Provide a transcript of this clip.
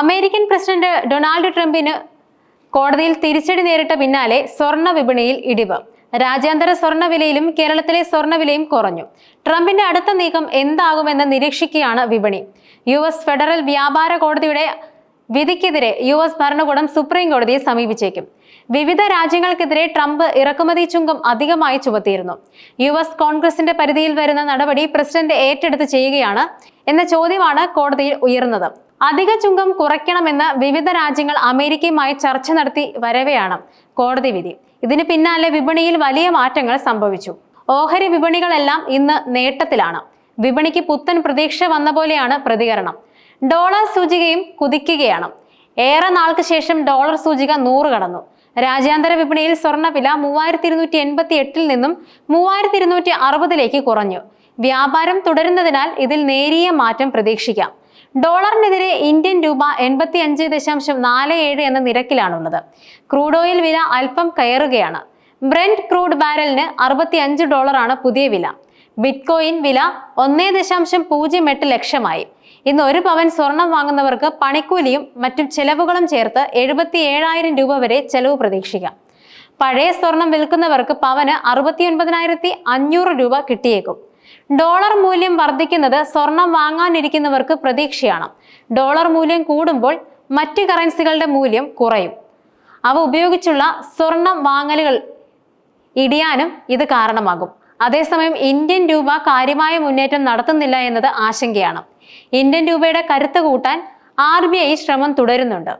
American president Donald ട്രംപിന് കോടതിയിൽ തിരിച്ചടി നേരിട്ട പിന്നാലെ സ്വർണ വിപണിയിൽ ഇടിവ്. രാജ്യാന്തര സ്വർണ വിലയിലും കേരളത്തിലെ സ്വർണ വിലയും കുറഞ്ഞു. ട്രംപിന്റെ അടുത്ത നീക്കം എന്താകുമെന്ന് നിരീക്ഷിക്കുകയാണ് വിപണി. യു എസ് ഫെഡറൽ വ്യാപാര കോടതിയുടെ വിധിക്കെതിരെ യു എസ് ഭരണകൂടം സുപ്രീം കോടതിയെ സമീപിച്ചേക്കും. വിവിധ രാജ്യങ്ങൾക്കെതിരെ ട്രംപ് ഇറക്കുമതി ചുങ്കം അധികമായി ചുമത്തിയിരുന്നു. യു എസ് കോൺഗ്രസിന്റെ പരിധിയിൽ വരുന്ന നടപടി പ്രസിഡന്റ് ഏറ്റെടുത്ത് ചെയ്യുകയാണ് എന്ന ചോദ്യമാണ് കോടതിയിൽ ഉയർന്നത്. അധിക ചുങ്കം കുറയ്ക്കണമെന്ന് വിവിധ രാജ്യങ്ങൾ അമേരിക്കയുമായി ചർച്ച നടത്തി വരവെയാണ് കോടതി വിധി. ഇതിന് പിന്നാലെ വിപണിയിൽ വലിയ മാറ്റങ്ങൾ സംഭവിച്ചു. ഓഹരി വിപണികളെല്ലാം ഇന്ന് നേട്ടത്തിലാണ്. വിപണിക്ക് പുത്തൻ പ്രതീക്ഷ വന്ന പോലെയാണ് പ്രതികരണം. ഡോളർ സൂചികയും കുതിക്കുകയാണ്. ഏറെ നാൾക്ക് ശേഷം ഡോളർ സൂചിക നൂറ് കടന്നു. രാജ്യാന്തര വിപണിയിൽ സ്വർണവില മൂവായിരത്തി ഇരുന്നൂറ്റി എൺപത്തി എട്ടിൽ നിന്നും മൂവായിരത്തി ഇരുന്നൂറ്റി അറുപതിലേക്ക് കുറഞ്ഞു. വ്യാപാരം തുടരുന്നതിനാൽ ഇതിൽ നേരിയ മാറ്റം പ്രതീക്ഷിക്കാം. ഡോളറിനെതിരെ ഇന്ത്യൻ രൂപ എൺപത്തി അഞ്ച് ദശാംശം നാല് ഏഴ് എന്ന നിരക്കിലാണുള്ളത്. ക്രൂഡ് ഓയിൽ വില അല്പം കയറുകയാണ്. ബ്രെൻഡ് ക്രൂഡ് ബാരലിന് അറുപത്തി അഞ്ച് ഡോളറാണ് പുതിയ വില. ബിറ്റ്കോയിൻ വില ഒന്നേ ദശാംശം പൂജ്യം എട്ട് ലക്ഷമായി. ഇന്ന് ഒരു പവൻ സ്വർണം വാങ്ങുന്നവർക്ക് പണിക്കൂലിയും മറ്റും ചെലവുകളും ചേർത്ത് എഴുപത്തി ഏഴായിരം രൂപ വരെ ചെലവ് പ്രതീക്ഷിക്കാം. പഴയ സ്വർണം വിൽക്കുന്നവർക്ക് പവന് അറുപത്തി ഒൻപതിനായിരത്തി അഞ്ഞൂറ് രൂപ കിട്ടിയേക്കും. ഡോളർ മൂല്യം വർദ്ധിക്കുന്നത് സ്വർണം വാങ്ങാനിരിക്കുന്നവർക്ക് പ്രതീക്ഷയാണ്. ഡോളർ മൂല്യം കൂടുമ്പോൾ മറ്റ് കറൻസികളുടെ മൂല്യം കുറയും. അവ ഉപയോഗിച്ചുള്ള സ്വർണം വാങ്ങലുകൾ ഇടിയാനും ഇത് കാരണമാകും. അതേസമയം ഇന്ത്യൻ രൂപ കാര്യമായ മുന്നേറ്റം നടത്തുന്നില്ല എന്നത് ആശങ്കയാണ്. ഇന്ത്യൻ രൂപയുടെ കരുത്ത് കൂട്ടാൻ ആർ ശ്രമം തുടരുന്നുണ്ട്.